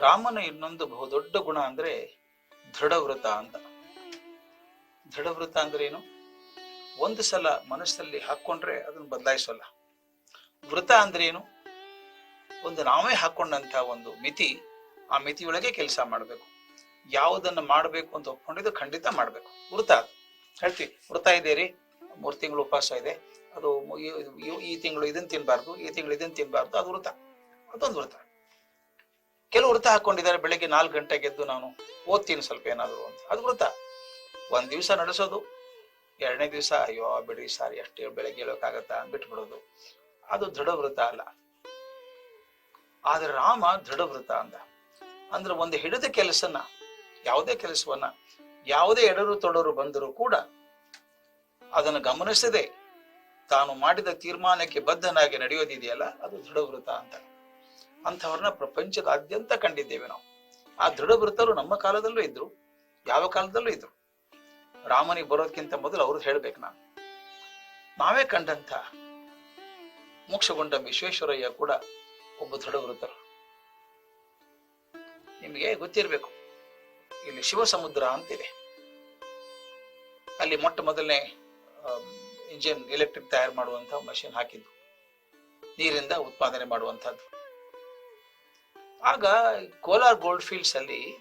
ರಾಮನ ಇನ್ನೊಂದು ಬಹುದೊಡ್ಡ ಗುಣ ಅಂದ್ರೆ ದೃಢವ್ರತ ಅಂತ. ದೃಢವ್ರತ ಅಂದ್ರೆ ಏನು? ಒಂದು ಸಲ ಮನಸ್ಸಲ್ಲಿ ಹಾಕೊಂಡ್ರೆ ಅದನ್ನ ಬದಲಾಯಿಸೋಲ್ಲ. ವೃತ ಅಂದ್ರೆ ಏನು? ಒಂದು ನಾವೇ ಹಾಕೊಂಡಂತ ಒಂದು ಮಿತಿ ಆ ಮಿತಿಯೊಳಗೆ ಕೆಲಸ ಮಾಡಬೇಕು. ಯಾವುದನ್ನ ಮಾಡಬೇಕು ಅಂತ ಒಪ್ಕೊಂಡಿದ್ದು ಖಂಡಿತ ಮಾಡಬೇಕು. ವೃತ ಅದು. ಹೇಳ್ತೀವಿ ವೃತ ಇದೆ ರೀ. ಮೂರು ತಿಂಗಳು ಉಪವಾಸ ಇದೆ. ಅದು ಈ- ತಿಂಗಳು ಇದನ್ನ ತಿನ್ಬಾರ್ದು, ಈ ತಿಂಗಳು ಇದನ್ನ ತಿನ್ಬಾರ್ದು, ಅದು ವೃತ ಅದೊಂದು ವೃತ ಕೆಲವು ವೃತ್ತ ಹಾಕೊಂಡಿದ್ದಾರೆ, ಬೆಳಿಗ್ಗೆ ನಾಲ್ಕು ಗಂಟೆಗೆ ಎದ್ದು ನಾನು ಓದ್ತೀನಿ ಸ್ವಲ್ಪ ಏನಾದ್ರು ಅಂತ. ಅದು ವೃತ್ತ ಒಂದ್ ದಿವಸ ನಡೆಸೋದು, ಎರಡನೇ ದಿವಸ, ಅಯ್ಯೋ ಬಿಡಿ ಸಾರಿ, ಅಷ್ಟೇ ಬೆಳಗ್ಗೆ ಹೇಳೋಕ್ಕಾಗತ್ತಾ ಬಿಟ್ಬಿಡೋದು. ಅದು ದೃಢ ವೃತ್ತ ಅಲ್ಲ. ಆದ್ರೆ ರಾಮ ದೃಢ ವೃತ್ತ ಅಂದ. ಅಂದ್ರೆ ಒಂದು ಹಿಡಿದ ಕೆಲಸನ, ಯಾವುದೇ ಕೆಲಸವನ್ನ, ಯಾವುದೇ ಎಡರು ತೊಡರು ಬಂದರೂ ಕೂಡ ಅದನ್ನು ಗಮನಿಸದೆ ತಾನು ಮಾಡಿದ ತೀರ್ಮಾನಕ್ಕೆ ಬದ್ಧನಾಗಿ ನಡೆಯೋದಿದೆಯಲ್ಲ, ಅದು ದೃಢವೃತ ಅಂತ. ಅಂಥವ್ರನ್ನ ಪ್ರಪಂಚದಾದ್ಯಂತ ಕಂಡಿದ್ದೇವೆ ನಾವು. ಆ ದೃಢವೃತರು ನಮ್ಮ ಕಾಲದಲ್ಲೂ ಇದ್ರು, ಯಾವ ಕಾಲದಲ್ಲೂ ಇದ್ರು. ರಾಮನಿಗೆ ಬರೋದಕ್ಕಿಂತ ಮೊದಲು ಅವ್ರದ್ದು ಹೇಳ್ಬೇಕು ನಾನು. ನಾವೇ ಕಂಡಂತ ಮೋಕ್ಷಗೊಂಡ ವಿಶ್ವೇಶ್ವರಯ್ಯ ಕೂಡ ಒಬ್ಬ ದೃಢವೃತರು ನಿಮಗೆ ಗೊತ್ತಿರಬೇಕು, ಇಲ್ಲಿ ಶಿವ ಸಮುದ್ರ ಅಂತಿದೆ. ಅಲ್ಲಿ ಮೊಟ್ಟ ಮೊದಲನೇ ಇಂಜಿನ್ ಎಲೆಕ್ಟ್ರಿಕ್ ತಯಾರು ಮಾಡುವಂತ ಮಷಿನ್ ಹಾಕಿದ್ದು. ನೀರಿಂದ ಉತ್ಪಾದನೆ ಮಾಡುವಂತದ್ದು ಆಗ ಕೋಲಾರ್ ಗೋಲ್ಡ್ ಫೀಲ್ಡ್ಸ್ ಅಲ್ಲಿ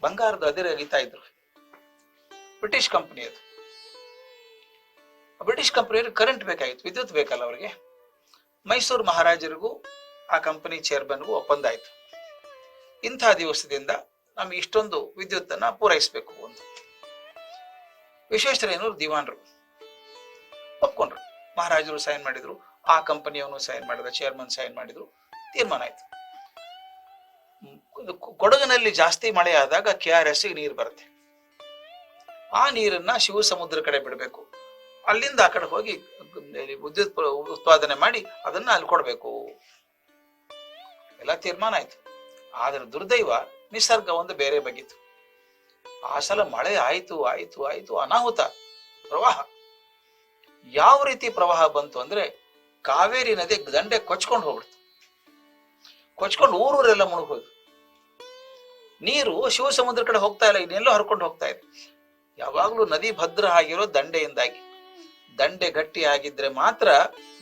ಬಂಗಾರದ ಅದಿರು ಅಗಿತಾ ಇದ್ರು. ಬ್ರಿಟಿಷ್ ಕಂಪನಿ ಅದು. ಬ್ರಿಟಿಷ್ ಕಂಪನಿಯವ್ರಿಗೆ ಕರೆಂಟ್ ಬೇಕಾಗಿತ್ತು, ವಿದ್ಯುತ್ ಬೇಕಲ್ಲ ಅವರಿಗೆ. ಮೈಸೂರು ಮಹಾರಾಜರಿಗೂ, ಆ ಕಂಪನಿ ಚೇರ್ಮನ್ಗೂ ಒಪ್ಪಂದ ಆಯ್ತು ಇಂಥ ದಿವಸದಿಂದ ನಮ್ಗೆ ಇಷ್ಟೊಂದು ವಿದ್ಯುತ್ತನ್ನ ಪೂರೈಸಬೇಕು ಅಂತ. ವಿಶ್ವೇಶ್ವರಯ್ಯನವರು ದಿವಾನ್ರು. ಒಪ್ಕೊಂಡ್ರು. ಮಹಾರಾಜರು ಸೈನ್ ಮಾಡಿದ್ರು. ಆ ಕಂಪನಿಯವನು ಸೈನ್ ಮಾಡಿದ ಚೇರ್ಮನ್ ಸೈನ್ ಮಾಡಿದ್ರು. ತೀರ್ಮಾನ ಆಯ್ತು. ಕೊಡಗಿನಲ್ಲಿ ಜಾಸ್ತಿ ಮಳೆ ಆದಾಗ ಕೆ ಆರ್ ಎಸ್ ನೀರು ಬರುತ್ತೆ. ಆ ನೀರನ್ನ ಶಿವ ಸಮುದ್ರ ಕಡೆ ಬಿಡಬೇಕು. ಅಲ್ಲಿಂದ ಆ ಕಡೆ ಹೋಗಿ ವಿದ್ಯುತ್ ಉತ್ಪಾದನೆ ಮಾಡಿ ಅದನ್ನ ಅಲ್ಲಿ ಕೊಡಬೇಕು. ಎಲ್ಲ ತೀರ್ಮಾನ ಆಯ್ತು. ಆದ್ರೆ ದುರ್ದೈವ ನಿಸರ್ಗ ಒಂದು ಬೇರೆ ಬಗ್ಗಿತ್ತು. ಆ ಸಲ ಮಳೆ ಆಯ್ತು ಆಯ್ತು ಆಯ್ತು, ಅನಾಹುತ, ಪ್ರವಾಹ. ಯಾವ ರೀತಿ ಪ್ರವಾಹ ಬಂತು ಅಂದ್ರೆ ಕಾವೇರಿ ನದಿ ದಂಡೆ ಕೊಚ್ಕೊಂಡು ಹೋಗ್ಬಿಡ್ತು. ಕೊಚ್ಕೊಂಡು ಊರೂರೆಲ್ಲ ಮುಳುಗೋದು ನೀರು ಶಿವ ಸಮುದ್ರ ಕಡೆ ಹೋಗ್ತಾ ಇಲ್ಲ, ಇನ್ನೆಲ್ಲೋ ಹರ್ಕೊಂಡು ಹೋಗ್ತಾ ಇದೆ. ಯಾವಾಗ್ಲೂ ನದಿ ಭದ್ರ ಆಗಿರೋ ದಂಡೆಯಿಂದಾಗಿ. ದಂಡೆ ಗಟ್ಟಿ ಆಗಿದ್ರೆ ಮಾತ್ರ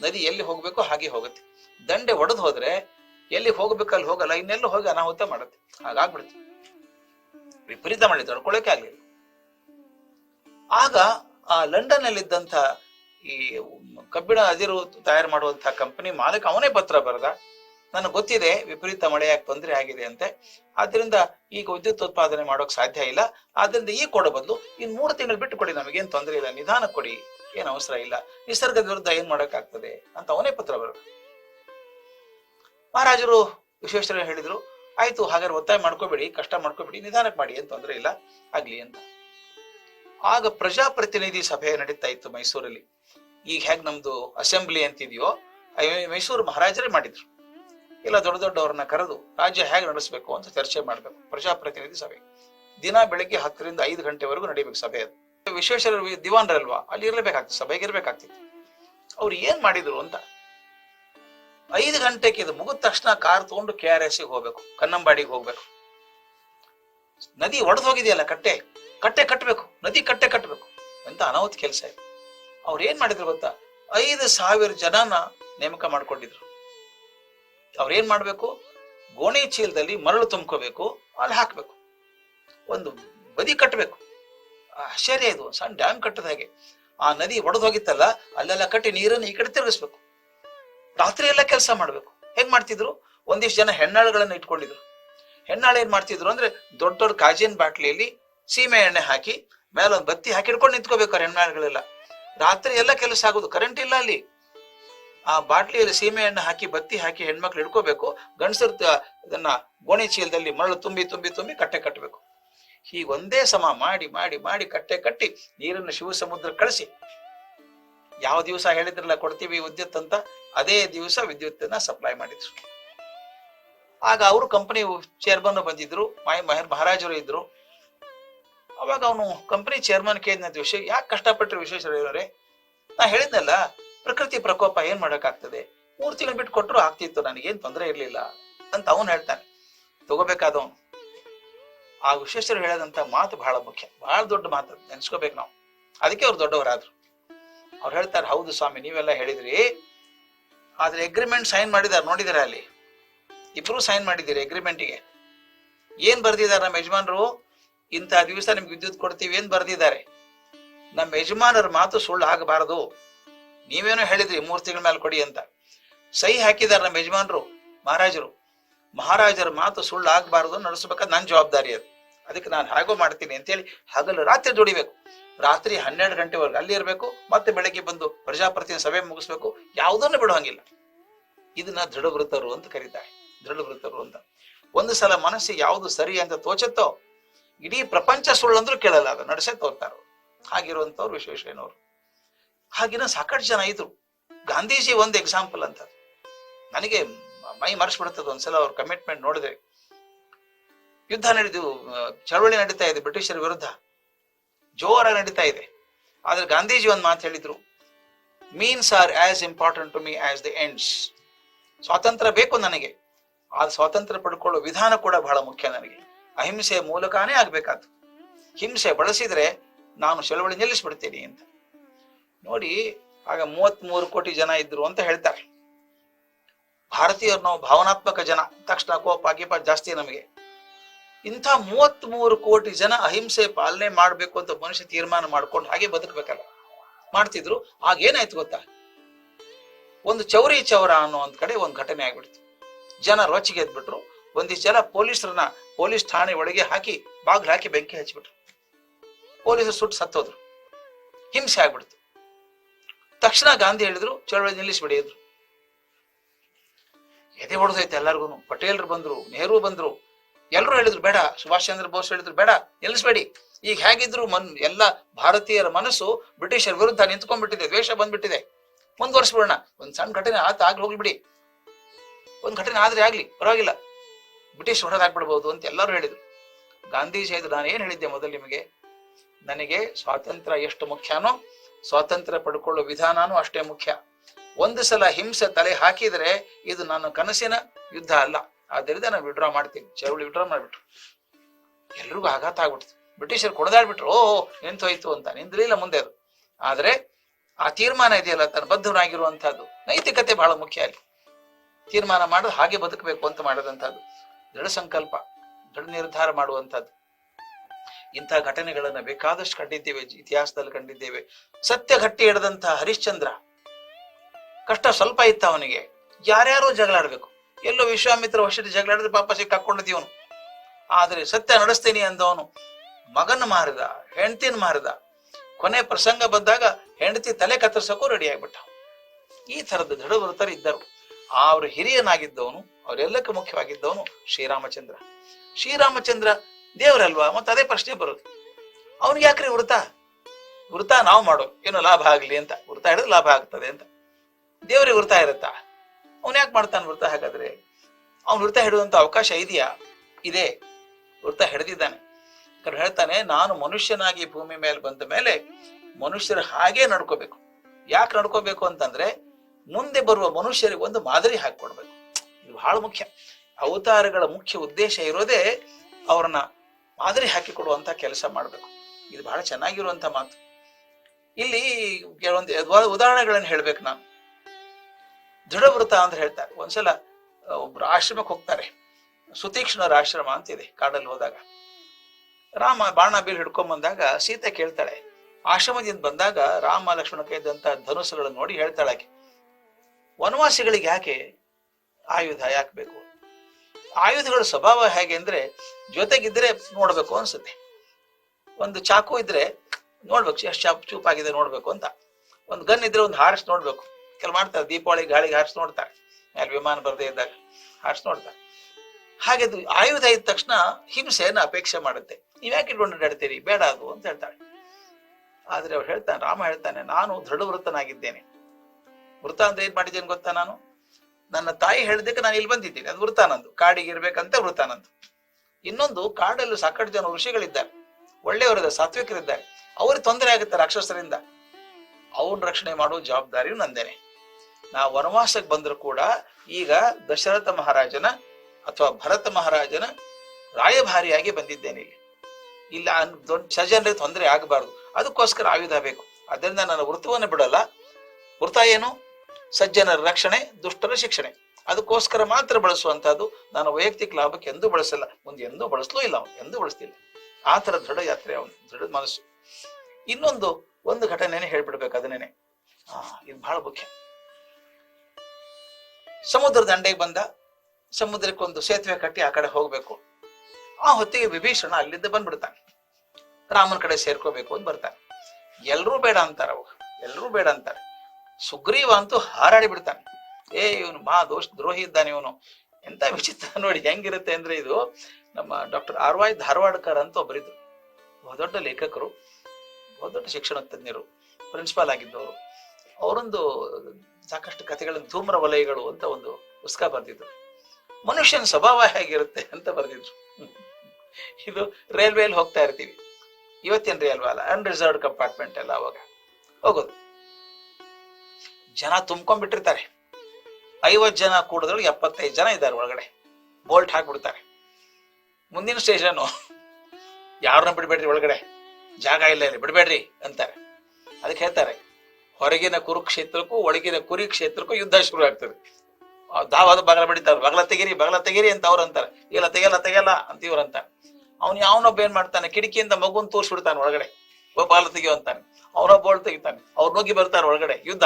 ನದಿ ಎಲ್ಲಿ ಹೋಗ್ಬೇಕೋ ಹಾಗೆ ಹೋಗುತ್ತೆ. ದಂಡೆ ಒಡೆದು ಹೋದ್ರೆ ಎಲ್ಲಿ ಹೋಗ್ಬೇಕು ಅಲ್ಲಿ ಹೋಗಲ್ಲ, ಇನ್ನೆಲ್ಲೋ ಹೋಗಿ ಅನಾಹುತ ಮಾಡುತ್ತೆ. ಹಾಗಾಗ್ಬಿಡುತ್ತೆ. ವಿಪರೀತ ಮಳೆ, ತಡ್ಕೊಳಕ್ಕೆ ಆಗ್ಲಿಲ್ಲ. ಆಗ ಆ ಲಂಡನ್ ಅಲ್ಲಿದ್ದಂತ ಈ ಕಬ್ಬಿಣ ಅದಿರು ತಯಾರು ಮಾಡುವಂತಹ ಕಂಪನಿ ಮಾಲೀಕ ಅವನೇ ಪತ್ರ ಬರೆದ. ನನಗೆ ಗೊತ್ತಿದೆ ವಿಪರೀತ ಮಳೆಯಾಗಿ ತೊಂದರೆ ಆಗಿದೆ ಅಂತೆ. ಆದ್ರಿಂದ ಈಗ ವಿದ್ಯುತ್ ಉತ್ಪಾದನೆ ಮಾಡೋಕ್ ಸಾಧ್ಯ ಇಲ್ಲ. ಆದ್ರಿಂದ ಈ ಕೊಡೋ ಬದಲು ಇನ್ ಮೂರು ತಿಂಗಳು ಬಿಟ್ಟು ಕೊಡಿ ನಮಗೇನ್ ತೊಂದರೆ ಇಲ್ಲ. ನಿಧಾನ ಕೊಡಿ. ಏನ್ ಅವಸರ ಇಲ್ಲ. ನಿಸರ್ಗದ ವಿರುದ್ಧ ಏನ್ ಮಾಡೋಕ್ಕಾಗ್ತದೆ ಅಂತ ಅವನೇ ಪತ್ರ ಬರ. ಮಹಾರಾಜರು ವಿಶ್ವೇಶ್ವರ ಹೇಳಿದ್ರು, ಆಯ್ತು, ಹಾಗಾದ್ರೆ ಒತ್ತಾಯ ಮಾಡ್ಕೋಬೇಡಿ, ಕಷ್ಟ ಮಾಡ್ಕೋಬೇಡಿ, ನಿಧಾನಕ್ಕೆ ಮಾಡಿ, ಏನ್ ತೊಂದರೆ ಇಲ್ಲ. ಆಗ್ಲಿ ಅಂತ. ಆಗ ಪ್ರಜಾಪ್ರತಿನಿಧಿ ಸಭೆ ನಡೀತಾ ಇತ್ತು ಮೈಸೂರಲ್ಲಿ. ಈಗ ಹೇಗ್ ನಮ್ದು ಅಸೆಂಬ್ಲಿ ಅಂತಿದೆಯೋ ಮೈಸೂರು ಮಹಾರಾಜರೇ ಮಾಡಿದ್ರು. ಎಲ್ಲ ದೊಡ್ಡ ದೊಡ್ಡವ್ರನ್ನ ಕರೆದು ರಾಜ್ಯ ಹೇಗೆ ನಡೆಸಬೇಕು ಅಂತ ಚರ್ಚೆ ಮಾಡಬೇಕು. ಪ್ರಜಾಪ್ರತಿನಿಧಿ ಸಭೆ. ದಿನ ಬೆಳಗ್ಗೆ ಹತ್ತರಿಂದ ಐದು ಗಂಟೆವರೆಗೂ ನಡೀಬೇಕು ಸಭೆ ಅದು. ವಿಶೇಷ ದಿವಾನ್ರಲ್ವಾ? ಅಲ್ಲಿ ಇರ್ಲೇಬೇಕಾಗ್ತದೆ, ಸಭೆಗೆ ಇರ್ಬೇಕಾಗ್ತಿತ್ತು. ಅವ್ರು ಏನ್ ಮಾಡಿದ್ರು ಅಂತ? ಐದು ಗಂಟೆಗೆ ಇದು ಮುಗಿದ ತಕ್ಷಣ ಕಾರ್ ತಗೊಂಡು ಕೆ ಆರ್ ಎಸ್ ಹೋಗ್ಬೇಕು, ಕನ್ನಂಬಾಡಿಗೆ ಹೋಗ್ಬೇಕು. ನದಿ ಒಡೆದು ಹೋಗಿದೆಯಲ್ಲ ಕಟ್ಟೆ? ಕಟ್ಟೆ ಕಟ್ಟಬೇಕು ನದಿ ಕಟ್ಟೆ ಕಟ್ಟಬೇಕು ಅಂತ ಅನಾಹುತ ಕೆಲಸ ಇದೆ. ಅವ್ರು ಏನ್ ಮಾಡಿದ್ರು ಗೊತ್ತಾ? ಐದು ಸಾವಿರ ಜನನ ನೇಮಕ ಮಾಡ್ಕೊಂಡಿದ್ರು. ಅವ್ರು ಏನ್ ಮಾಡ್ಬೇಕು? ಗೋಣಿ ಚೀಲದಲ್ಲಿ ಮರಳು ತುಂಬ್ಕೋಬೇಕು ಅಲ್ಲಿ ಹಾಕ್ಬೇಕು. ಒಂದು ಬದಿ ಕಟ್ಟಬೇಕು ಆಶ್ಚರ್ಯ ಇದು ಸಣ್ಣ ಡ್ಯಾಮ್ ಕಟ್ಟದ ಹಾಗೆ. ಆ ನದಿ ಒಡೆದು ಹೋಗಿತ್ತಲ್ಲ ಅಲ್ಲೆಲ್ಲ ಕಟ್ಟಿ ನೀರನ್ನು ಈ ಕಡೆ ತಿರುಗಿಸ್ಬೇಕು. ರಾತ್ರಿ ಎಲ್ಲ ಕೆಲಸ ಮಾಡ್ಬೇಕು. ಹೆಂಗ್ ಮಾಡ್ತಿದ್ರು? ಒಂದಿಷ್ಟು ಜನ ಹೆಣ್ಣಾಳುಗಳನ್ನ ಇಟ್ಕೊಂಡಿದ್ರು. ಹೆಣ್ಣಾಳು ಏನ್ ಮಾಡ್ತಿದ್ರು ಅಂದ್ರೆ, ದೊಡ್ಡ ದೊಡ್ಡ ಕಾಜಿನ ಬಾಟ್ಲಿಯಲ್ಲಿ ಸೀಮೆ ಎಣ್ಣೆ ಹಾಕಿ ಮೇಲೆ ಒಂದು ಬತ್ತಿ ಹಾಕಿ ಇಟ್ಕೊಂಡು ನಿಂತ್ಕೋಬೇಕು ಹೆಣ್ಣಾಳುಗಳೆಲ್ಲ. ರಾತ್ರಿ ಎಲ್ಲ ಕೆಲಸ ಆಗೋದು. ಕರೆಂಟ್ ಇಲ್ಲ ಅಲ್ಲಿ. ಆ ಬಾಟ್ಲಿಯಲ್ಲಿ ಸೀಮೆಯನ್ನು ಹಾಕಿ, ಬತ್ತಿ ಹಾಕಿ ಹೆಣ್ಮಕ್ಳು ಹಿಡ್ಕೋಬೇಕು. ಗಂಡಸರ್ ಅದನ್ನ ಗೋಣಿ ಚೀಲದಲ್ಲಿ ಮರಳು ತುಂಬಿ ತುಂಬಿ ತುಂಬಿ ಕಟ್ಟೆ ಕಟ್ಟಬೇಕು. ಹೀಗೆ ಒಂದೇ ಸಮ ಮಾಡಿ ಮಾಡಿ ಮಾಡಿ ಕಟ್ಟೆ ಕಟ್ಟಿ ನೀರನ್ನು ಶಿವ ಸಮುದ್ರ ಕಳಿಸಿ. ಯಾವ ದಿವಸ ಹೇಳಿದ್ರಲ್ಲ ಕೊಡ್ತೀವಿ ವಿದ್ಯುತ್ ಅಂತ, ಅದೇ ದಿವಸ ವಿದ್ಯುತ್ತನ್ನ ಸಪ್ಲೈ ಮಾಡಿದ್ರು. ಆಗ ಅವರು ಕಂಪನಿ ಚೇರ್ಮನ್ ಬಂದಿದ್ರು ಮಾಯ ಮಹರ್ ಮಹಾರಾಜರು ಇದ್ರು. ಅವಾಗ ಅವನು ಕಂಪನಿ ಚೇರ್ಮನ್ ಕೇಳಿದ ವಿಷಯ, ಯಾಕೆ ಕಷ್ಟಪಟ್ಟರು ವಿಶ್ವೇಶ್ವರಯ್ಯನವರೇ? ನಾ ಹೇಳಿದ್ನಲ್ಲ ಪ್ರಕೃತಿ ಪ್ರಕೋಪ ಏನ್ ಮಾಡಕ್ಕಾಗ್ತದೆ? ಮೂರ್ ತಿಂಗಳು ಬಿಟ್ಟು ಕೊಟ್ಟರು ಆಗ್ತಿತ್ತು, ನನಗೇನ್ ತೊಂದರೆ ಇರ್ಲಿಲ್ಲ ಅಂತ ಅವನು ಹೇಳ್ತಾನೆ. ತಗೋಬೇಕಾದವನು. ಆ ವಿಶ್ವೇಶ್ವರ ಹೇಳದಂತ ಮಾತು ಬಹಳ ಮುಖ್ಯ, ಬಹಳ ದೊಡ್ಡ ಮಾತು, ನೆನೆಸ್ಕೋಬೇಕು ನೆನ್ಸ್ಕೋಬೇಕು ನಾವು. ಅದಕ್ಕೆ ಅವ್ರು ದೊಡ್ಡವರಾದ್ರು. ಅವ್ರು ಹೇಳ್ತಾರೆ, ಹೌದು ಸ್ವಾಮಿ, ನೀವೆಲ್ಲ ಹೇಳಿದ್ರಿ. ಆದ್ರೆ ಅಗ್ರಿಮೆಂಟ್ ಸೈನ್ ಮಾಡಿದಾರೆ, ನೋಡಿದಿರ ಅಲ್ಲಿ? ಇಬ್ರು ಸೈನ್ ಮಾಡಿದ್ದೀರಿ ಅಗ್ರಿಮೆಂಟಿಗೆ ಏನ್ ಬರ್ದಿದ್ದಾರೆ ನಮ್ಮ ಯಜಮಾನರು? ಇಂತಹ ದಿವಸ ನಿಮ್ಗೆ ವಿದ್ಯುತ್ ಕೊಡ್ತೀವಿ, ಏನ್ ಬರ್ದಿದ್ದಾರೆ ನಮ್ಮ ಯಜಮಾನರ ಮಾತು ಸುಳ್ಳು ಆಗಬಾರದು. ನೀವೇನೋ ಹೇಳಿದ್ರಿ ಮೂರ್ತಿಗಳ ಮೇಲೆ ಕೊಡಿ ಅಂತ. ಸಹಿ ಹಾಕಿದಾರೆ ನಮ್ಮ ಯಜಮಾನರು, ಮಹಾರಾಜರು. ಮಹಾರಾಜರ ಮಾತು ಸುಳ್ಳು ಆಗಬಾರದು ನಡೆಸಬೇಕಾದ ನನ್ನ ಜವಾಬ್ದಾರಿ ಅದು. ಅದಕ್ಕೆ ನಾನು ಹಾಗೋ ಮಾಡ್ತೀನಿ ಅಂತೇಳಿ ಹಗಲು ರಾತ್ರಿ ದುಡಿಬೇಕು. ರಾತ್ರಿ ಹನ್ನೆರಡು ಗಂಟೆವರೆಗೆ ಅಲ್ಲಿ ಇರಬೇಕು, ಮತ್ತೆ ಬೆಳಗ್ಗೆ ಬಂದು ಪ್ರಜಾಪ್ರತಿನಿಧಿ ಸಭೆ ಮುಗಿಸ್ಬೇಕು, ಯಾವುದನ್ನು ಬಿಡುವಂಗಿಲ್ಲ. ಇದನ್ನ ದೃಢವೃತ್ತರು ಅಂತ ಕರೀತಾರೆ. ದೃಢವೃತ್ತರು ಅಂತ. ಒಂದು ಸಲ ಮನಸ್ಸಿಗೆ ಯಾವುದು ಸರಿ ಅಂತ ತೋಚತ್ತೋ, ಇಡೀ ಪ್ರಪಂಚ ಸುಳ್ಳಂದ್ರೂ ಕೇಳಲ್ಲ, ಅದು ನಡೆಸೇ ತೋರ್ತಾರ. ಹಾಗಿರುವಂತವ್ರು ವಿಶ್ವೇಶ್ವರಯ್ಯನವರು. ಹಾಗಿನ ಸಾಕಷ್ಟು ಜನ ಇದ್ರು. ಗಾಂಧೀಜಿ ಒಂದು ಎಕ್ಸಾಂಪಲ್ ಅಂತ. ನನಗೆ ಮೈ ಮರೆಸ್ಬಿಡುತ್ತದೆ ಒಂದ್ಸಲ ಅವ್ರ ಕಮಿಟ್ಮೆಂಟ್ ನೋಡಿದೆ ಯುದ್ಧ ನಡೆದು ಚಳವಳಿ ನಡೀತಾ ಇದೆ ಬ್ರಿಟಿಷರ ವಿರುದ್ಧ. ಜೋರಾಗಿ ನಡೀತಾ ಇದೆ. ಆದ್ರೆ ಗಾಂಧೀಜಿ ಒಂದು ಮಾತು ಹೇಳಿದ್ರು. Means are as important to me as the ends ಸ್ವಾತಂತ್ರ್ಯ ಬೇಕು ನನಗೆ. ಆ ಸ್ವಾತಂತ್ರ್ಯ ಪಡ್ಕೊಳ್ಳೋ ವಿಧಾನ ಕೂಡ ಬಹಳ ಮುಖ್ಯ ನನಗೆ. ಅಹಿಂಸೆಯ ಮೂಲಕನೇ ಆಗ್ಬೇಕಾತು ಹಿಂಸೆ ಬಳಸಿದ್ರೆ ನಾನು ಚಳವಳಿ ನಿಲ್ಲಿಸ್ಬಿಡ್ತೀನಿ ಅಂತ. ನೋಡಿ, ಆಗ ಮೂವತ್ತ್ ಮೂರು ಕೋಟಿ ಜನ ಇದ್ರು ಅಂತ ಹೇಳ್ತಾರೆ. ಭಾರತೀಯರು ನಾವು ಭಾವನಾತ್ಮಕ ಜನ, ತಕ್ಷಣ ಕೋಪ, ಗೀಪ ಜಾಸ್ತಿ ನಮಗೆ. ಇಂಥ ಮೂವತ್ತ್ ಮೂರು ಕೋಟಿ ಜನ ಅಹಿಂಸೆ ಪಾಲನೆ ಮಾಡ್ಬೇಕು ಅಂತ ಮನುಷ್ಯ ತೀರ್ಮಾನ ಮಾಡ್ಕೊಂಡು ಹಾಗೆ ಬದುಕಬೇಕಲ್ಲ. ಮಾಡ್ತಿದ್ರು ಆಗ ಏನಾಯ್ತು ಗೊತ್ತಾ? ಒಂದು ಚೌರಿ ಚೌರ ಅನ್ನೋ ಒಂದ್ ಕಡೆ ಒಂದ್ ಘಟನೆ ಆಗ್ಬಿಡ್ತು. ಜನ ರೋಚಿಗೆ ಎದ್ಬಿಟ್ರು. ಒಂದಿಷ್ಟು ಜನ ಪೊಲೀಸರನ್ನ ಪೊಲೀಸ್ ಠಾಣೆ ಒಳಗೆ ಹಾಕಿ, ಬಾಗ್ಲು ಹಾಕಿ ಬೆಂಕಿ ಹಚ್ಚಿಬಿಟ್ರು. ಪೊಲೀಸರು ಸುಟ್ಟು ಸತ್ತೋದ್ರು. ಹಿಂಸೆ ಆಗ್ಬಿಡ್ತು. ತಕ್ಷಣ ಗಾಂಧಿ ಹೇಳಿದ್ರು, ಚಳವಳಿ ನಿಲ್ಲಿಸ್ಬಿಡಿ ಅಂದ್ರು. ಎದೆ ಹೊಡೆದೈತೆ ಎಲ್ಲರಿಗೂ ಪಟೇಲ್ರು ಬಂದ್ರು, ನೆಹರು ಬಂದ್ರು. ಎಲ್ಲರೂ ಹೇಳಿದ್ರು, ಬೇಡ, ಸುಭಾಷ್ ಚಂದ್ರ ಬೋಸ್ ಹೇಳಿದ್ರು, ಬೇಡ, ನಿಲ್ಲಿಸ್ಬೇಡಿ. ಈಗ ಹೇಗಿದ್ರು ಮನ್, ಎಲ್ಲ ಭಾರತೀಯರ ಮನಸ್ಸು ಬ್ರಿಟಿಷರ ವಿರುದ್ಧ ನಿಂತ್ಕೊಂಡ್ಬಿಟ್ಟಿದೆ, ದ್ವೇಷ ಬಂದ್ಬಿಟ್ಟಿದೆ. ಮುಂದುವರ್ಸ್ಬಿಡೋಣ. ಒಂದ್ ಸಣ್ಣ ಘಟನೆ ಆತ ಆಗ್ಲಿ ಹೋಗ್ಬಿಡಿ. ಒಂದ್ ಘಟನೆ ಆದ್ರೆ ಆಗ್ಲಿ, ಪರವಾಗಿಲ್ಲ. ಬ್ರಿಟಿಷ್ ಹೊರದಾಗ್ಬಿಡ್ಬಹುದು ಅಂತ ಎಲ್ಲರೂ ಹೇಳಿದ್ರು. ಗಾಂಧೀಜಿ ಹೇಳಿದ್ರು ನಾನು ಏನ್ ಹೇಳಿದ್ದೆ ಮೊದಲು ನಿಮಗೆ? ನನಗೆ ಸ್ವಾತಂತ್ರ್ಯ ಎಷ್ಟು ಮುಖ್ಯನೋ ಸ್ವಾತಂತ್ರ್ಯ ಪಡ್ಕೊಳ್ಳೋ ವಿಧಾನನೂ ಅಷ್ಟೇ ಮುಖ್ಯ. ಒಂದು ಸಲ ಹಿಂಸೆ ತಲೆ ಹಾಕಿದ್ರೆ ಇದು ನನ್ನ ಕನಸಿನ ಯುದ್ಧ ಅಲ್ಲ. ಆದ್ದರಿಂದ ನಾನು ವಿಡ್ರಾ ಮಾಡ್ತೀನಿ. ಚಳವಳಿ ವಿಡ್ರಾ ಮಾಡ್ಬಿಟ್ರು. ಎಲ್ರಿಗೂ ಆಘಾತ ಆಗ್ಬಿಡ್ತು. ಬ್ರಿಟಿಷರು ಕೊಡದಾಡ್ಬಿಟ್ರು ಓ ನಿಂತೋಯ್ತು ಅಂತ. ನಿಂದ್ರಿಲ್ಲ ಮುಂದೆ ಅದು. ಆದ್ರೆ ಆ ತೀರ್ಮಾನ ಇದೆಯಲ್ಲ ತನ್ನ ಬದ್ಧನಾಗಿರುವಂತಹದ್ದು. ನೈತಿಕತೆ ಬಹಳ ಮುಖ್ಯ ಅಲ್ಲಿ. ತೀರ್ಮಾನ ಮಾಡೋದು ಹಾಗೆ ಬದುಕಬೇಕು ಅಂತ ಮಾಡದಂತಹದ್ದು. ದೃಢ ಸಂಕಲ್ಪ ದೃಢ ನಿರ್ಧಾರ ಮಾಡುವಂತಹದ್ದು. ಇಂಥ ಘಟನೆಗಳನ್ನ ಬೇಕಾದಷ್ಟು ಕಂಡಿದ್ದೇವೆ, ಇತಿಹಾಸದಲ್ಲಿ ಕಂಡಿದ್ದೇವೆ. ಸತ್ಯ ಗಟ್ಟಿ ಹಿಡಿದಂತಹ ಹರಿಶ್ಚಂದ್ರ, ಕಷ್ಟ ಸ್ವಲ್ಪ ಇತ್ತ ಅವನಿಗೆ. ಯಾರ್ಯಾರೋ ಜಗಳಾಡ್ಬೇಕು. ಎಲ್ಲೋ ವಿಶ್ವಾಮಿತ್ರ ವಶದ ಜಗಳಾಡಿದ್ರೆ ಪಾಪ ಸಿಕ್ಕಾಕೊಂಡಿದ್ದೀವನು ಆದ್ರೆ ಸತ್ಯ ನಡೆಸ್ತೀನಿ ಅಂದವನು. ಮಗನ ಮಾರಿದ, ಹೆಂಡತಿನ ಮಾರಿದ. ಕೊನೆ ಪ್ರಸಂಗ ಬಂದಾಗ ಹೆಂಡತಿ ತಲೆ ಕತ್ತರಿಸಕ್ಕೂ ರೆಡಿ ಆಗ್ಬಿಟ್ಟ. ಈ ತರದ ದೃಢವ್ರತರು ಇದ್ದರು. ಅವ್ರ ಹಿರಿಯನಾಗಿದ್ದವನು, ಅವರೆಲ್ಲಕ್ಕೂ ಮುಖ್ಯವಾಗಿದ್ದವನು ಶ್ರೀರಾಮಚಂದ್ರ. ಶ್ರೀರಾಮಚಂದ್ರ ದೇವರಲ್ವಾ? ಮತ್ತೆ ಅದೇ ಪ್ರಶ್ನೆ ಬರುತ್ತೆ. ಅವನಿಗೆ ಯಾಕ್ರಿ ವೃತ? ವೃತ ನಾವು ಮಾಡೋ, ಏನು ಲಾಭ ಆಗ್ಲಿ ಅಂತ. ವೃತ ಹಿಡಿದ್ರೆ ಲಾಭ ಆಗ್ತದೆ ಅಂತ. ದೇವ್ರಿಗೆ ವೃತ ಇರುತ್ತಾ? ಅವನ್ ಯಾಕೆ ಮಾಡ್ತಾನೆ ವೃತ ಹಾಗಾದ್ರೆ? ಅವ್ನು ವೃತ ಹಿಡುವಂತ ಅವಕಾಶ ಇದೆಯಾ? ಇದೆ. ವೃತ ಹಿಡಿದಿದ್ದಾನೆ. ಹೇಳ್ತಾನೆ, ನಾನು ಮನುಷ್ಯನಾಗಿ ಭೂಮಿ ಮೇಲೆ ಬಂದ ಮೇಲೆ ಮನುಷ್ಯರು ಹಾಗೆ ನಡ್ಕೋಬೇಕು. ಯಾಕೆ ನಡ್ಕೋಬೇಕು ಅಂತಂದ್ರೆ, ಮುಂದೆ ಬರುವ ಮನುಷ್ಯರಿಗೆ ಒಂದು ಮಾದರಿ ಹಾಕೊಡ್ಬೇಕು ಇದು ಬಹಳ ಮುಖ್ಯ. ಅವತಾರಗಳ ಮುಖ್ಯ ಉದ್ದೇಶ ಇರೋದೇ ಅವ್ರನ್ನ ಮಾದರಿ ಹಾಕಿ ಕೊಡುವಂತ ಕೆಲಸ ಮಾಡಬೇಕು. ಇದು ಬಹಳ ಚೆನ್ನಾಗಿರುವಂತ ಮಾತು. ಇಲ್ಲಿ ಕೆಲವೊಂದು ಉದಾಹರಣೆಗಳನ್ನು ಹೇಳ್ಬೇಕು ನಾನು. ದೃಢವೃತ ಅಂತ ಹೇಳ್ತಾರೆ. ಒಂದ್ಸಲ ಒಬ್ರು ಆಶ್ರಮಕ್ಕೆ ಹೋಗ್ತಾರೆ. ಸುತೀಕ್ಷ್ಣರ ಆಶ್ರಮ ಅಂತಿದೆ ಕಾಡಲ್ಲಿ ಹೋದಾಗ. ರಾಮ ಬಾಣ ಬೀಲ್ ಹಿಡ್ಕೊಂಡ್ ಬಂದಾಗ ಸೀತೆ ಕೇಳ್ತಾಳೆ. ಆಶ್ರಮದಿಂದ ಬಂದಾಗ ರಾಮ ಲಕ್ಷ್ಮಣ ಕೈದಂತ ಧನುಸುಗಳನ್ನು ನೋಡಿ ಹೇಳ್ತಾಳೆ ವನವಾಸಿಗಳಿಗೆ ಯಾಕೆ ಆಯುಧ ಯಾಕೆ ಬೇಕು? ಆಯುಧಗಳ ಸ್ವಭಾವ ಹೇಗೆ ಅಂದ್ರೆ ಜೊತೆಗಿದ್ರೆ ನೋಡ್ಬೇಕು ಅನ್ಸುತ್ತೆ. ಒಂದು ಚಾಕು ಇದ್ರೆ ನೋಡ್ಬೇಕು ಎಷ್ಟು ಚಾಪ್ ಚೂಪಾಗಿದೆ ನೋಡ್ಬೇಕು ಅಂತ. ಒಂದು ಗನ್ ಇದ್ರೆ ಒಂದು ಹಾರಿಸ್ ನೋಡ್ಬೇಕು. ಕೆಲ ಮಾಡ್ತಾರೆ, ದೀಪಾವಳಿ ಗಾಳಿಗೆ ಹಾರಿಸ್ ನೋಡ್ತಾರೆ. ಮೇಲೆ ವಿಮಾನ ಬರದೇ ಇದ್ದಾಗ ಹಾರಿಸ್ ನೋಡ್ತಾರೆ. ಹಾಗೆ ಆಯುಧ ಇದ್ದ ತಕ್ಷಣ ಹಿಂಸೆಯನ್ನ ಅಪೇಕ್ಷೆ ಮಾಡುತ್ತೆ. ನೀವ್ ಯಾಕೆ ಇಟ್ಕೊಂಡು ನಡ್ತೀರಿ ಬೇಡ ಅದು ಅಂತ ಹೇಳ್ತಾಳೆ. ಆದ್ರೆ ಅವ್ರು ಹೇಳ್ತಾನೆ, ರಾಮ ಹೇಳ್ತಾನೆ, ನಾನು ದೃಢವೃತ್ತನಾಗಿದ್ದೇನೆ. ವೃತ್ತ ಅಂತ ಏನ್ ಮಾಡಿದ್ದೇನೆ ಗೊತ್ತಾ ನಾನು? ನನ್ನ ತಾಯಿ ಹೇಳಿದಕ್ಕೆ ನಾನು ಇಲ್ಲಿ ಬಂದಿದ್ದೀನಿ. ಅದು ವೃತ್ತಾನಂದು. ಕಾಡಿಗೆ ಇರ್ಬೇಕಂತ ವೃತ್ತಾನಂದು. ಇನ್ನೊಂದು ಕಾಡಲ್ಲೂ ಸಾಕಷ್ಟು ಜನ ಋಷಿಗಳಿದ್ದಾರೆ. ಒಳ್ಳೆಯವರಿದ್ದಾರೆ, ಸಾತ್ವಿಕರಿದ್ದಾರೆ. ಅವ್ರಿಗೆ ತೊಂದರೆ ಆಗುತ್ತೆ ರಾಕ್ಷಸರಿಂದ. ಅವನ್ ರಕ್ಷಣೆ ಮಾಡೋ ಜವಾಬ್ದಾರಿಯು ನಂದೇನೆ. ನಾ ವನವಾಸಕ್ಕೆ ಬಂದ್ರು ಕೂಡ ಈಗ ದಶರಥ ಮಹಾರಾಜನ ಅಥವಾ ಭರತ ಮಹಾರಾಜನ ರಾಯಭಾರಿಯಾಗಿ ಬಂದಿದ್ದೇನೆ ಇಲ್ಲಿ. ಇಲ್ಲ ದೊಡ್ಡ ಸಜನರಿಗೆ ತೊಂದರೆ ಆಗಬಾರ್ದು. ಅದಕ್ಕೋಸ್ಕರ ಆಯುಧ ಬೇಕು. ಅದರಿಂದ ನನ್ನ ವೃತ್ತವನ್ನು ಬಿಡಲ್ಲ. ವೃತ್ತ ಏನು? ಸಜ್ಜನರ ರಕ್ಷಣೆ, ದುಷ್ಟರ ಶಿಕ್ಷಣೆ. ಅದಕ್ಕೋಸ್ಕರ ಮಾತ್ರ ಬಳಸುವಂತಹದ್ದು ನಾನು ವೈಯಕ್ತಿಕ ಲಾಭಕ್ಕೆ ಎಂದೂ ಬಳಸಲ್ಲ, ಮುಂದೆ ಎಂದೂ ಬಳಸಲೂ ಇಲ್ಲ ಅವನು, ಎಂದೂ ಬಳಸ್ತಿಲ್ಲ. ಆ ದೃಢ ಯಾತ್ರೆ ಅವನು, ದೃಢ ಮನಸ್ಸು. ಇನ್ನೊಂದು, ಒಂದು ಘಟನೆನೇ ಹೇಳ್ಬಿಡ್ಬೇಕು ಅದನ್ನೇನೆ. ಆ, ಇದು ಬಹಳ ಮುಖ್ಯ. ಸಮುದ್ರ ದಂಡೆಗೆ ಬಂದ ಸಮುದ್ರಕ್ಕೆ ಒಂದು ಸೇತುವೆ ಕಟ್ಟಿ ಆ ಕಡೆ ಹೋಗ್ಬೇಕು. ಆ ಹೊತ್ತಿಗೆ ವಿಭೀಷಣ ಅಲ್ಲಿಂದ ಬಂದ್ಬಿಡ್ತಾನೆ. ರಾಮನ ಕಡೆ ಸೇರ್ಕೋಬೇಕು ಅಂತ ಬರ್ತಾನೆ. ಎಲ್ರೂ ಬೇಡ ಅಂತಾರ ಅವಾಗ, ಎಲ್ರೂ ಬೇಡ ಅಂತಾರೆ. ಸುಗ್ರೀವ ಅಂತೂ ಹಾರಾಡಿ ಬಿಡ್ತಾನೆ. ಏ, ಇವನು ಮಾ ದೋಷ, ದ್ರೋಹಿ ಇದ್ದಾನೆ ಇವನು. ಎಂತ ವಿಚಿತ್ರ ನೋಡಿ ಹೆಂಗಿರುತ್ತೆ ಅಂದ್ರೆ ಇದು ನಮ್ಮ ಡಾಕ್ಟರ್ ಆರ್ ವೈ ಧಾರವಾಡಕರ್ ಅಂತ ಒಬ್ಬರಿದ್ರು ಬಹು ದೊಡ್ಡ ಲೇಖಕರು, ಬಹು ದೊಡ್ಡ ಶಿಕ್ಷಣ ತಜ್ಞರು ಪ್ರಿನ್ಸಿಪಾಲ್ ಆಗಿದ್ದವರು. ಅವರೊಂದು ಸಾಕಷ್ಟು ಕಥೆಗಳನ್ನು ಧೂಮ್ರ ವಲಯಗಳು ಅಂತ ಒಂದು ಪುಸ್ತಕ ಬರೆದಿದ್ರು. ಮನುಷ್ಯನ ಸ್ವಭಾವ ಹೇಗಿರುತ್ತೆ ಅಂತ ಬರೆದಿದ್ರು. ಇದು ರೈಲ್ವೆಯಲ್ಲಿ ಹೋಗ್ತಾ ಇರ್ತೀವಿ. ಇವತ್ತಿನ ರೈಲ್ವೆ ಅಲ್ಲ ಅನ್ರಿಸರ್ವ್ಡ್ ಕಂಪಾರ್ಟ್ಮೆಂಟ್ ಎಲ್ಲ ಅವಾಗ. ಹೋಗೋದು. ಜನ ತುಂಬ್ಕೊಂಡ್ಬಿಟ್ಟಿರ್ತಾರೆ. ಐವತ್ತು ಜನ ಕೂಡದ್ರೊಳಗೆ ಎಪ್ಪತ್ತೈದು ಜನ ಇದ್ದಾರೆ ಒಳಗಡೆ. ಬೋಲ್ಟ್ ಹಾಕ್ಬಿಡ್ತಾರೆ. ಮುಂದಿನ ಸ್ಟೇಷನ್ನು ಯಾರನ್ನ ಬಿಡಬೇಡ್ರಿ ಒಳಗಡೆ. ಜಾಗ ಇಲ್ಲ ಇಲ್ಲಿ, ಬಿಡಬೇಡ್ರಿ ಅಂತಾರೆ. ಅದಕ್ಕೆ ಹೇಳ್ತಾರೆ, ಹೊರಗಿನ ಕುರುಕ್ಷೇತ್ರಕ್ಕೂ ಒಳಗಿನ ಕುರಿ ಕ್ಷೇತ್ರಕ್ಕೂ ಯುದ್ಧ ಶುರು ಆಗ್ತದೆ. ದಾವಾದ ಬಗಲ ಬಿಡಿತಾರೆ ಬಗಲ ತೆಗೀರಿ ಬಗಲ ತೆಗೀರಿ ಅಂತ ಅವ್ರು ಅಂತಾರೆ. ಇಲ್ಲ, ತೆಗೆಯಲ್ಲ ತೆಗೆಯಲ್ಲ ಅಂತ ಇವ್ರು ಅಂತಾರೆ. ಅವ್ನು ಯಾವನೊಬ್ಬ ಏನ್ ಮಾಡ್ತಾನೆ? ಕಿಟಕಿಯಿಂದ ಮಗುನ್ ತೋರಿಸ್ಬಿಡ್ತಾನೆ ಒಳಗಡೆ. ಬಾಲ ತೆಗಿಯೋ ಅಂತಾನೆ ಅವನೊಬ್ಬ ಬೋಲ್ಟ್ ತೆಗಿತಾನೆ. ಅವ್ರು ನುಗ್ಗಿ ಬರ್ತಾರೆ ಒಳಗಡೆ. ಯುದ್ಧ.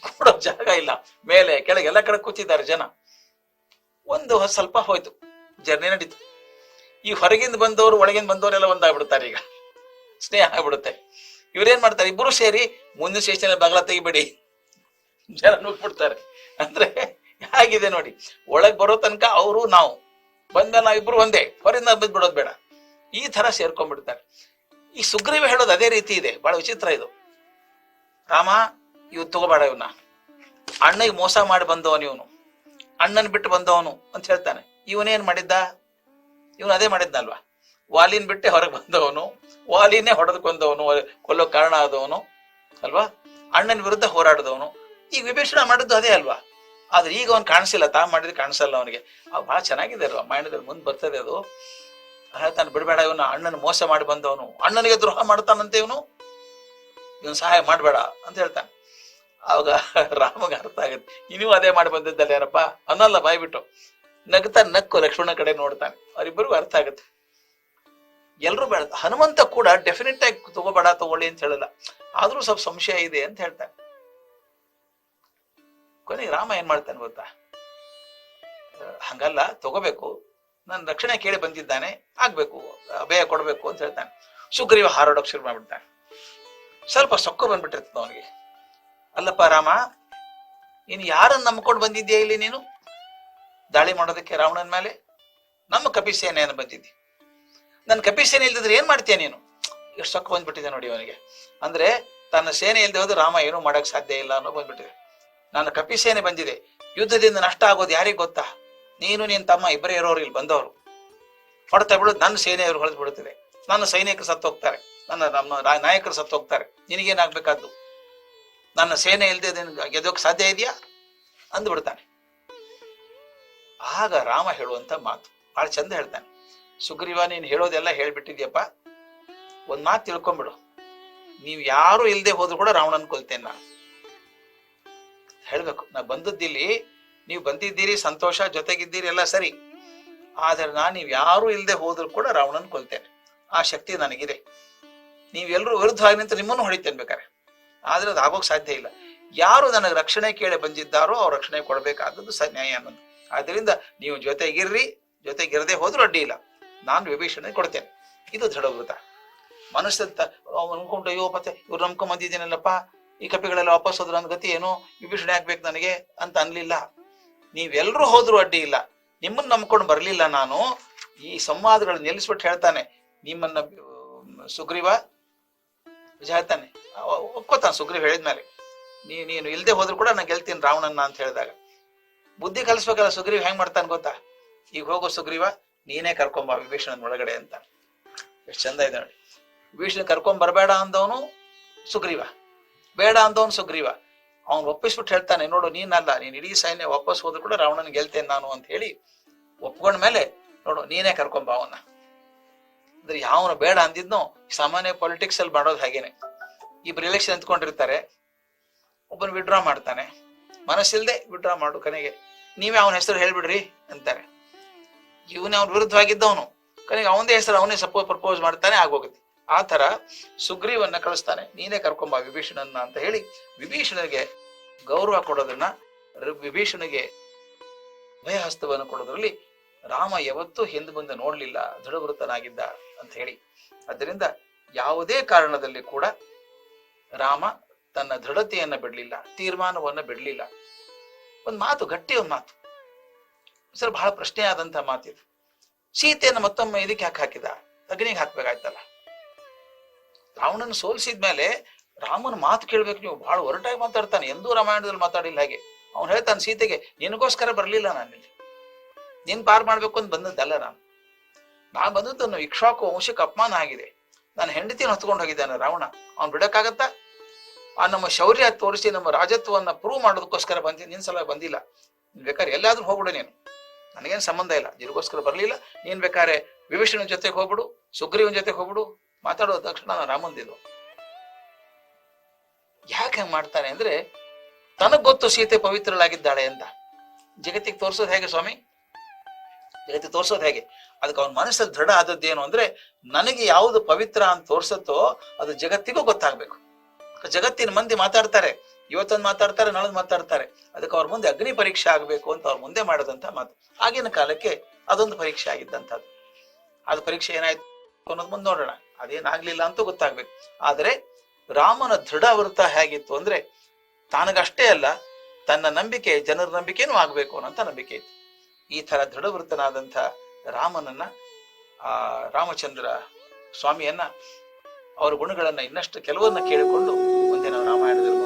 ಕೊಡೋ ಜಾಗ ಇಲ್ಲ. ಮೇಲೆ ಕೆಳಗೆ ಎಲ್ಲ ಕಡೆ ಕೂತಿದ್ದಾರೆ ಜನ. ಒಂದು ಸ್ವಲ್ಪ ಹೋಯ್ತು. ಜರ್ನಿ ನಡೀತು. ಈ ಹೊರಗಿಂದ ಬಂದವರು, ಒಳಗಿಂದ ಬಂದವರೆಲ್ಲ ಒಂದಾಗ್ಬಿಡ್ತಾರೆ ಈಗ. ಸ್ನೇಹ ಆಗ್ಬಿಡುತ್ತೆ. ಇವ್ರೇನ್ ಮಾಡ್ತಾರೆ? ಇಬ್ಬರು ಸೇರಿ ಮುಂದಿನ ಸ್ಟೇಷನ್ ಬಗಲ ತೆಗಿಬೇಡಿ. ಜನ ನುಗ್ಬಿಡ್ತಾರೆ ಅಂದ್ರೆ ಹೇಗಿದೆ ನೋಡಿ. ಒಳಗ್ ಬರೋ ತನಕ ಅವರು ನಾವು. ಬಂದ್ಮೇಲೆ ನಾವು ಇಬ್ರು ಒಂದೇ. ಹೊರಗಿಂದ ಬಂದ್ ಬಿಡೋದು ಬೇಡ. ಈ ತರ ಸೇರ್ಕೊಂಡ್ಬಿಡ್ತಾರೆ. ಈ ಸುಗ್ರೀವ ಹೇಳೋದು ಅದೇ ರೀತಿ ಇದೆ. ಬಹಳ ವಿಚಿತ್ರ ಇದು. ರಾಮ ಇವ್ ತಗೋಬೇಡ ಇವನ್ನ ಅಣ್ಣಗೆ ಮೋಸ ಮಾಡಿ ಬಂದವನು ಇವನು. ಅಣ್ಣನ್ ಬಿಟ್ಟು ಬಂದವನು ಅಂತ ಹೇಳ್ತಾನೆ. ಇವನೇನ್ ಮಾಡಿದ್ದ? ಇವನು ಅದೇ ಮಾಡಿದ್ನಲ್ವಾ? ವಾಲಿನ್ ಬಿಟ್ಟೆ ಹೊರಗೆ ಬಂದವನು, ವಾಲಿನೇ ಹೊಡೆದುಕೊಂಡವನು ಕೊಲ್ಲೋ ಕಾರಣ ಆದವನು, ಅಲ್ವಾ? ಅಣ್ಣನ ವಿರುದ್ಧ ಹೋರಾಡಿದವನು. ಈಗ ವಿಭೀಷಣ ಮಾಡಿದ್ದು ಅದೇ ಅಲ್ವಾ? ಆದ್ರೆ ಈಗ ಅವ್ನು ಕಾಣಿಸಿಲ್ಲ ತಾ ಮಾಡಿದ್ರೆ ಕಾಣಿಸಲ್ಲ ಅವನಿಗೆ. ಬಹಳ ಚೆನ್ನಾಗಿದೆ ಅಲ್ವಾ? ಮೈಂಡದಲ್ಲಿ ಮುಂದೆ ಬರ್ತದೆ ಅದು. ಹೇಳ್ತಾನೆ, ಬಿಡಬೇಡ ಇವನು, ಅಣ್ಣನ ಮೋಸ ಮಾಡಿ ಬಂದವನು. ಅಣ್ಣನಿಗೆ ದ್ರೋಹ ಮಾಡ್ತಾನಂತೆ ಇವನು. ಇವನು ಸಹಾಯ ಮಾಡಬೇಡ ಅಂತ ಹೇಳ್ತಾನೆ. ಅವಾಗ ರಾಮಗ ಅರ್ಥ ಆಗುತ್ತೆ. ಇನ್ನೂ ಅದೇ ಮಾಡಿ ಬಂದಿದ್ದಲ್ಲ ಏನಪ್ಪ? ಅನ್ನಲ್ಲ ಬಾಯ್ಬಿಟ್ಟು. ನಗ್ತಾ ನಕ್ಕು ಲಕ್ಷ್ಮಣ ಕಡೆ ನೋಡ್ತಾನೆ. ಅವರಿಬ್ಬರಿಗೂ ಅರ್ಥ ಆಗುತ್ತೆ. ಎಲ್ರು ಬೇಡ. ಹನುಮಂತ ಕೂಡ ಡೆಫಿನೆಟ್ ಆಗಿ ತಗೋಬೇಡ ತಗೊಳ್ಳಿ ಅಂತ ಹೇಳಲ್ಲ. ಆದ್ರೂ ಸ್ವಲ್ಪ ಸಂಶಯ ಇದೆ ಅಂತ ಹೇಳ್ತಾನೆ. ಕೊನೆಗೆ ರಾಮ ಏನ್ ಮಾಡ್ತಾನೆ ಗೊತ್ತಾ? ಹಂಗಲ್ಲ, ತಗೋಬೇಕು. ನನ್ನ ರಕ್ಷಣೆ ಕೇಳಿ ಬಂದಿದ್ದಾನೆ. ಆಗ್ಬೇಕು. ಅಭಯ ಕೊಡ್ಬೇಕು ಅಂತ ಹೇಳ್ತಾನೆ. ಸುಗ್ರೀವ ಹಾರಾಡೋಕ್ ಶುರು ಮಾಡ್ಬಿಡ್ತಾನೆ. ಸ್ವಲ್ಪ ಸೊಕ್ಕು ಬಂದ್ಬಿಟ್ಟಿರ್ತದ ಅವನಿಗೆ. ಅಲ್ಲಪ್ಪ ರಾಮ, ನೀನು ಯಾರನ್ನ ನಂಬ್ಕೊಂಡು ಬಂದಿದ್ದೀಯ ಇಲ್ಲಿ ನೀನು? ದಾಳಿ ಮಾಡೋದಕ್ಕೆ ರಾವಣನ ಮೇಲೆ ನಮ್ಮ ಕಪಿಸೇನೆಯನ್ನು ಬಂದಿದ್ದಿ. ನನ್ನ ಕಪಿಸೇನೆ ಇಲ್ದಿದ್ರೆ ಏನ್ ಮಾಡ್ತೀಯ ನೀನು? ಎಷ್ಟು ಸೊಕ್ಕ ಬಂದ್ಬಿಟ್ಟಿದೆ ನೋಡಿ ಅವನಿಗೆ ಅಂದ್ರೆ ತನ್ನ ಸೇನೆ ಇಲ್ಲದೆ ಹೋದ್ರೆ ರಾಮ ಏನೂ ಮಾಡಕ್ ಸಾಧ್ಯ ಇಲ್ಲ ಅನ್ನೋ ಬಂದ್ಬಿಟ್ಟಿದೆ. ನನ್ನ ಕಪಿಸೇನೆ ಬಂದಿದೆ. ಯುದ್ಧದಿಂದ ನಷ್ಟ ಆಗೋದು ಯಾರಿಗೆ ಗೊತ್ತಾ? ನೀನು, ನಿನ್ ತಮ್ಮ ಇಬ್ಬರೇ ಇರೋರು ಇಲ್ಲಿ ಬಂದವರು. ಹೊಡೆತ ಬಿಡೋದು ನನ್ನ ಸೇನೆಯವರು ಹೊಡೆದು ಬಿಡುತ್ತದೆ ನನ್ನ ಸೈನಿಕರು ಸತ್ತು ಹೋಗ್ತಾರೆ ನನ್ನ ನಮ್ಮ ನಾಯಕರು ಸತ್ತು ಹೋಗ್ತಾರೆ ನಿನಗೇನಾಗ್ಬೇಕಾದ್ದು? ನನ್ನ ಸೇನೆ ಇಲ್ಲದೆ ಗೆದ್ದೋಕ್ ಸಾಧ್ಯ ಇದೆಯಾ? ಅಂದ್ಬಿಡ್ತಾನೆ. ಆಗ ರಾಮ ಹೇಳುವಂತ ಮಾತು ಬಹಳ ಚಂದ ಹೇಳ್ತಾನೆ. ಸುಗ್ರೀವ, ನೀನು ಹೇಳೋದೆಲ್ಲ ಹೇಳ್ಬಿಟ್ಟಿದ್ಯಪ್ಪ. ಒಂದ್ ಮಾತು ತಿಳ್ಕೊಂಬಿಡು ನೀವು ಯಾರು ಇಲ್ಲದೆ ಹೋದ್ರು ಕೂಡ ರಾವಣನ್ ಕೊಲ್ತೇನೆ ನಾನು. ಹೇಳ್ಬೇಕು, ನಾ ಬಂದದ್ದಿಲ್ಲಿ ನೀವು ಬಂದಿದ್ದೀರಿ, ಸಂತೋಷ, ಜೊತೆಗಿದ್ದೀರಿ, ಎಲ್ಲ ಸರಿ. ಆದ್ರೆ ನಾನು ನೀವು ಯಾರು ಇಲ್ಲದೆ ಹೋದ್ರು ಕೂಡ ರಾವಣನ್ ಕೊಲ್ತೇನೆ ಆ ಶಕ್ತಿ ನನಗಿದೆ. ನೀವೆಲ್ಲರೂ ವಿರುದ್ಧವಾಗಿ ನಿಂತು ನಿಮ್ಮನ್ನು ಹೊಡಿತೇನೆ ಬೇಕಾರೆ. ಆದ್ರೆ ಅದು ಆಗೋಕ್ ಸಾಧ್ಯ ಇಲ್ಲ. ಯಾರು ನನಗೆ ರಕ್ಷಣೆ ಕೇಳಿ ಬಂದಿದ್ದಾರೋ ಅವ್ರ ರಕ್ಷಣೆ ಕೊಡಬೇಕಾದದ್ದು ಸ ನ್ಯಾಯ ಅನ್ನೋದು. ಆದ್ರಿಂದ ನೀವು ಜೊತೆಗಿರ್ರಿ, ಜೊತೆಗಿರದೆ ಹೋದ್ರೂ ಅಡ್ಡಿ ಇಲ್ಲ. ನಾನು ವಿಭೀಷಣೆ ಕೊಡ್ತೇನೆ. ಇದು ದೃಢವೃತ ಮನಸ್ಸಂತ ಅನ್ಕೊಂಡು, ಅಯ್ಯೋ, ಮತ್ತೆ ಇವ್ರು ನಂಬ್ಕೊಂಡ್ ಈ ಕಪಿಗಳೆಲ್ಲ ವಾಪಸ್ ಹೋದ್ರು ಗತಿ ಏನು? ವಿಭೀಷಣೆ ಆಗ್ಬೇಕು ನನಗೆ? ಅಂತ ಅನ್ಲಿಲ್ಲ. ನೀವೆಲ್ಲರೂ ಹೋದ್ರು ಅಡ್ಡಿ ಇಲ್ಲ. ನಿಮ್ಮನ್ನ ನಂಬ್ಕೊಂಡು ಬರ್ಲಿಲ್ಲ ನಾನು. ಈ ಸಂವಾದಗಳನ್ನ ನಿಲ್ಲಿಸ್ಬಿಟ್ಟು ಹೇಳ್ತಾನೆ. ನಿಮ್ಮನ್ನ ಸುಗ್ರೀವ ವಿಜಯ ಹೇಳ್ತಾನೆ ಒಪ್ಕೋತಾನೆ ಸುಗ್ರೀವ್ ಹೇಳಿದ್ಮೇಲೆ ನೀ, ನೀನು ಇಲ್ದೆ ಹೋದ್ರು ಕೂಡ ನಾನು ಗೆಲ್ತೀನಿ ರಾವಣನ್ನ ಅಂತ ಹೇಳಿದಾಗ. ಬುದ್ಧಿ ಕಲಿಸ್ಬೇಕಲ್ಲ ಸುಗ್ರೀವ್ ಹೆಂಗ್ ಮಾಡ್ತಾನೆ ಗೊತ್ತಾ? ಈಗ ಹೋಗೋ ಸುಗ್ರೀವ, ನೀನೇ ಕರ್ಕೊಂಬ ವಿಭೀಷಣನ ಒಳಗಡೆ ಅಂತ. ಎಷ್ಟು ಚಂದ ಇದೆ ನೋಡಿ. ವಿಭೀಷಣ ಕರ್ಕೊಂಡ್ ಬರಬೇಡ ಅಂದವನು ಸುಗ್ರೀವ. ಬೇಡ ಅಂದವನು ಸುಗ್ರೀವ. ಅವನು ಒಪ್ಪಿಸ್ಬಿಟ್ಟು ಹೇಳ್ತಾನೆ, ನೋಡು, ನೀನಲ್ಲ, ನೀನ್ ಇಡೀ ಸೈನ್ಯ ವಾಪಸ್ ಹೋದ್ರು ಕೂಡ ರಾವಣನ ಗೆಲ್ತೇನೆ ನಾನು ಅಂತ ಹೇಳಿ ಒಪ್ಕೊಂಡ್ಮೇಲೆ ನೋಡು, ನೀನೇ ಕರ್ಕೊಂಬ ಅವನ್ನ. ಅಂದ್ರೆ ಯಾವನು ಬೇಡ ಅಂದಿದ್ನೋ ಸಾಮಾನ್ಯ ಪಾಲಿಟಿಕ್ಸ್ ಅಲ್ಲಿ ಮಾಡೋದು ಹಾಗೇನೆ. ಇಬ್ರು ಎಲೆಕ್ಷನ್ ನಿಂತ್ಕೊಂಡಿರ್ತಾರೆ ಒಬ್ಬನ್ ವಿಡ್ರಾ ಮಾಡ್ತಾನೆ. ಮನಸ್ಸಿಲ್ದೆ ವಿಡ್ರಾ ಮಾಡು ಕನೆಗೆ ನೀವೇ ಅವನ ಹೆಸರು ಹೇಳ್ಬಿಡ್ರಿ ಅಂತಾರೆ. ಇವನೇ ಅವ್ನ ವಿರುದ್ಧವಾಗಿದ್ದವನು. ಕೊನೆಗೆ ಅವನದೇ ಹೆಸರು, ಅವನೇ ಸಪೋಸ್ ಪ್ರಪೋಸ್ ಮಾಡ್ತಾನೆ, ಆಗೋಗುತ್ತೆ. ಆ ತರ ಸುಗ್ರೀವನ್ನ ಕಳಿಸ್ತಾನೆ. ನೀನೇ ಕರ್ಕೊಂಬ ವಿಭೀಷಣನ್ನ ಅಂತ ಹೇಳಿ ವಿಭೀಷಣಗೆ ಗೌರವ ಕೊಡೋದನ್ನ ವಿಭೀಷಣಗೆ ಭಯ ಭಯಹಸ್ತವನ್ನು ಕೊಡೋದ್ರಲ್ಲಿ ರಾಮ ಯಾವತ್ತೂ ಹಿಂದೆ ಮುಂದೆ ನೋಡ್ಲಿಲ್ಲ, ದೃಢವೃತ್ತನಾಗಿದ್ದ. ಅಂತ ಹೇಳಿ. ಅದರಿಂದ ಯಾವುದೇ ಕಾರಣದಲ್ಲಿ ಕೂಡ ರಾಮ ತನ್ನ ದೃಢತೆಯನ್ನ ಬಿಡ್ಲಿಲ್ಲ, ತೀರ್ಮಾನವನ್ನ ಬಿಡ್ಲಿಲ್ಲ. ಒಂದ್ ಮಾತು, ಗಟ್ಟಿ ಒಂದ್ ಮಾತು. ಸರ್ ಬಹಳ ಪ್ರಶ್ನೆ ಆದಂತ ಮಾತಿದು. ಸೀತೆಯನ್ನು ಮತ್ತೊಮ್ಮೆ ಇದಕ್ಕೆ ಯಾಕೆ ಹಾಕಿದ? ಅಗ್ನಿಗೆ ಹಾಕ್ಬೇಕಾಯ್ತಲ್ಲ. ರಾವಣನ ಸೋಲಿಸಿದ್ಮೇಲೆ ರಾಮನ ಮಾತು ಕೇಳ್ಬೇಕು ನೀವು. ಬಹಳ ಹೊರಟಾಗಿ ಮಾತಾಡ್ತಾನೆ. ಎಂದೂ ರಾಮಾಯಣದಲ್ಲಿ ಮಾತಾಡಿಲ್ಲ ಹಾಗೆ. ಅವನು ಹೇಳ್ತಾನೆ, ಸೀತೆಗೆ ನಿನಗೋಸ್ಕರ ಬರ್ಲಿಲ್ಲ ನಾನಿಲ್ಲಿ. ನಿನ್ ಪಾರ್ ಮಾಡ್ಬೇಕು ಅಂತ ಬಂದದ್ದಲ್ಲ ನಾನು. ನಾನು ಬಂದದ್ದು ಇಕ್ಷಾಕು ವಂಶಕ್ಕೆ ಅಪಮಾನ ಆಗಿದೆ. ನಾನು ಹೆಂಡತಿನ ಹೊತ್ಕೊಂಡು ಹೋಗಿದ್ದಾನೆ ರಾವಣ. ಅವ್ನು ಬಿಡಕ್ಕಾಗತ್ತಾ? ಆ ನಮ್ಮ ಶೌರ್ಯ ತೋರಿಸಿ ನಮ್ಮ ರಾಜತ್ವವನ್ನ ಪ್ರೂವ್ ಮಾಡೋದಕ್ಕೋಸ್ಕರ ಬಂದಿ ನಿನ್ ಸಲ ಬಂದಿಲ್ಲ. ಬೇಕಾದ್ರೆ ಎಲ್ಲಾದ್ರೂ ಹೋಗ್ಬಿಡು ನೀನು. ನನಗೇನು ಸಂಬಂಧ ಇಲ್ಲ. ನಿನಗೋಸ್ಕರ ಬರಲಿಲ್ಲ. ನೀನ್ ಬೇಕಾದ್ರೆ ವಿಭೀಷಣನ ಜೊತೆಗೆ ಹೋಗ್ಬಿಡು, ಸುಗ್ರೀವನ್ ಜೊತೆಗೆ ಹೋಗ್ಬಿಡು. ಮಾತಾಡೋ ತಕ್ಷಣ ರಾಮಂದಿದ್ದು ಯಾಕೆ ಹಂಗ ಮಾಡ್ತಾನೆ ಅಂದ್ರೆ, ತನಗ್ ಗೊತ್ತು ಸೀತೆ ಪವಿತ್ರಳಾಗಿದ್ದಾಳೆ ಅಂತ. ಜಗತ್ತಿಗೆ ತೋರಿಸೋದು ಹೇಗೆ ಸ್ವಾಮಿ? ಜಗತ್ತಿಗೆ ತೋರ್ಸೋದು ಹೇಗೆ? ಅದಕ್ಕೆ ಅವನ ಮನಸ್ಸಲ್ಲಿ ದೃಢ ಆದದ್ದೇನು ಅಂದ್ರೆ, ನನಗೆ ಯಾವುದು ಪವಿತ್ರ ಅಂತ ತೋರ್ಸತ್ತೋ ಅದು ಜಗತ್ತಿಗೂ ಗೊತ್ತಾಗ್ಬೇಕು. ಜಗತ್ತಿನ ಮಂದಿ ಮಾತಾಡ್ತಾರೆ, ಇವತ್ತೊಂದು ಮಾತಾಡ್ತಾರೆ, ನಾಳೊಂದು ಮಾತಾಡ್ತಾರೆ. ಅದಕ್ಕೆ ಅವ್ರ ಮುಂದೆ ಅಗ್ನಿ ಪರೀಕ್ಷೆ ಆಗಬೇಕು ಅಂತ ಅವ್ರ ಮುಂದೆ ಮಾಡದಂತ ಮಾತು. ಆಗಿನ ಕಾಲಕ್ಕೆ ಅದೊಂದು ಪರೀಕ್ಷೆ ಆಗಿದ್ದಂಥದ್ದು ಅದು ಪರೀಕ್ಷೆ ಏನಾಯ್ತು ಅನ್ನೋದು ಮುಂದೆ ನೋಡೋಣ. ಅದೇನಾಗ್ಲಿಲ್ಲ ಅಂತೂ ಗೊತ್ತಾಗ್ಬೇಕು. ಆದರೆ ರಾಮನ ದೃಢ ವೃತ್ತ ಹೇಗಿತ್ತು ಅಂದ್ರೆ, ತಾನಗಷ್ಟೇ ಅಲ್ಲ, ತನ್ನ ನಂಬಿಕೆ, ಜನರ ನಂಬಿಕೆನೂ ಆಗ್ಬೇಕು ಅನ್ನೋಂಥ ನಂಬಿಕೆ ಇತ್ತು. ಈ ತರ ದೃಢವೃತ್ತನಾದಂಥ ರಾಮನನ್ನ, ಆ ರಾಮಚಂದ್ರ ಸ್ವಾಮಿಯನ್ನ, ಅವರ ಗುಣಗಳನ್ನ ಇನ್ನಷ್ಟು ಕೆಲವನ್ನ ಕೇಳಿಕೊಂಡು ಮುಂದೆ ನಾವು ರಾಮಾಯಣದಲ್ಲಿ